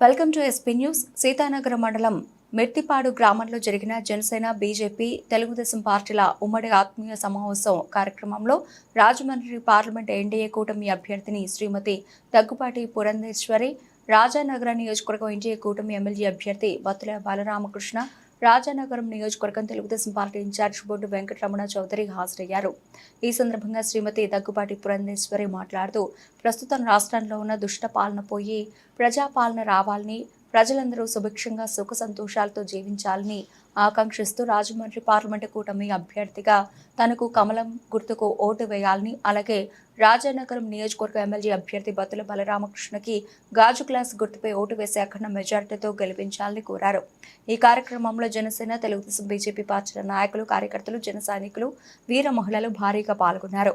Welcome to SP news. Seethanagaram మండలం మెర్తిపాడు గ్రామంలో జరిగిన జనసేన బీజేపీ తెలుగుదేశం పార్టీల ఉమ్మడి ఆత్మీయ సమావేశం కార్యక్రమంలో రాజమండ్రి పార్లమెంట్ ఎన్డీఏ కూటమి అభ్యర్థిని శ్రీమతి దగ్గుపాటి పురంధేశ్వరి రాజానగర నియోజకవర్గం ఎన్డీఏ కూటమి ఎమ్మెల్యే అభ్యర్థి బత్తుల బాలరామకృష్ణ రాజానగరం నియోజకవర్గం తెలుగుదేశం పార్టీ ఇన్ఛార్జ్ బొడ్డు వెంకటరమణ చౌదరి హాజరయ్యారు. ఈ సందర్భంగా శ్రీమతి దగ్గుబాటి పురంధేశ్వరి మాట్లాడుతూ ప్రస్తుతం రాష్ట్రంలో ఉన్న దుష్ట పాలన పోయి ప్రజాపాలన రావాలని ప్రజలందరూ సుభిక్షంగా సుఖ సంతోషాలతో జీవించాలని ఆకాంక్షిస్తూ రాజమండ్రి పార్లమెంటు కూటమి అభ్యర్థిగా తనకు కమలం గుర్తుకు ఓటు వేయాలని అలాగే రాజానగరం నియోజకవర్గ ఎమ్మెల్యే అభ్యర్థి బతుల బలరామకృష్ణకి గాజు క్లాస్ గుర్తుపై ఓటు వేసి అఖండ మెజార్టీతో గెలిపించాలని కోరారు. ఈ కార్యక్రమంలో జనసేన తెలుగుదేశం బీజేపీ పార్టీల నాయకులు కార్యకర్తలు జన సైనికులు వీర మహిళలు భారీగా పాల్గొన్నారు.